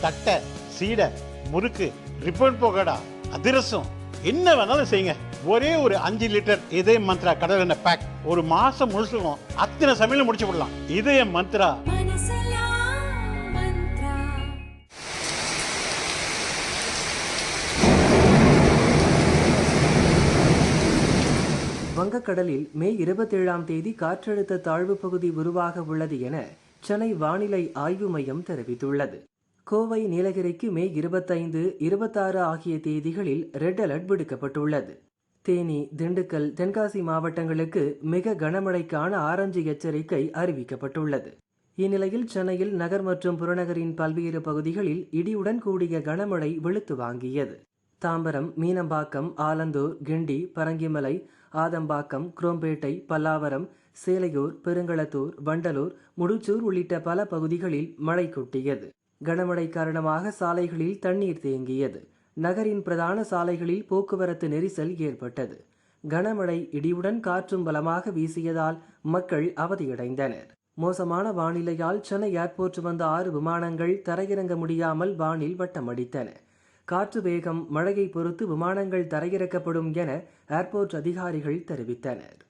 தட்டை சீடை முறுக்கு ரிப்பன் போகடா அதிரசம் என்ன வேணாலும் செய்யுங்க. ஒரே ஒரு அஞ்சு லிட்டர் இதய மந்த்ரா கடல் எண்ணெய் பேக் ஒரு மாசம் முழுசுக்கும் அத்தனை சமையலும் முடிச்சு விடலாம். இதய மந்த்ரா. வங்கக்கடலில் மே இருபத்தேழாம் தேதி காற்றழுத்த தாழ்வு பகுதி உருவாக உள்ளது என சென்னை வானிலை ஆய்வு மையம் தெரிவித்துள்ளது. கோவை நீலகிரிக்கு மே இருபத்தைந்து இருபத்தாறு ஆகிய தேதிகளில் ரெட் அலர்ட் விடுக்கப்பட்டுள்ளது. தேனி திண்டுக்கல் தென்காசி மாவட்டங்களுக்கு மிக கனமழைக்கான ஆரஞ்சு எச்சரிக்கை அறிவிக்கப்பட்டுள்ளது. இந்நிலையில் சென்னையில் நகர் மற்றும் புறநகரின் பல்வேறு பகுதிகளில் இடியுடன் கூடிய கனமழை வெளுத்து வாங்கியது. தாம்பரம் மீனம்பாக்கம் ஆலந்தூர் கிண்டி பரங்கிமலை ஆதம்பாக்கம் குரோம்பேட்டை பல்லாவரம் சேலையூர் பெருங்களத்தூர் வண்டலூர் முடிச்சூர் உள்ளிட்ட பல பகுதிகளில் மழை கொட்டியது. கனமழை காரணமாக சாலைகளில் தண்ணீர் தேங்கியது. நகரின் பிரதான சாலைகளில் போக்குவரத்து நெரிசல் ஏற்பட்டது. கனமழை இடியுடன் காற்றும் பலமாக வீசியதால் மக்கள் அவதியடைந்தனர். மோசமான வானிலையால் சென்னை ஏர்போர்ட் வந்த ஆறு விமானங்கள் தரையிறங்க முடியாமல் வானில் வட்டமடித்தன. காற்று வேகம் மழையை பொறுத்து விமானங்கள் தரையிறக்கப்படும் என ஏர்போர்ட் அதிகாரிகள் தெரிவித்தனர்.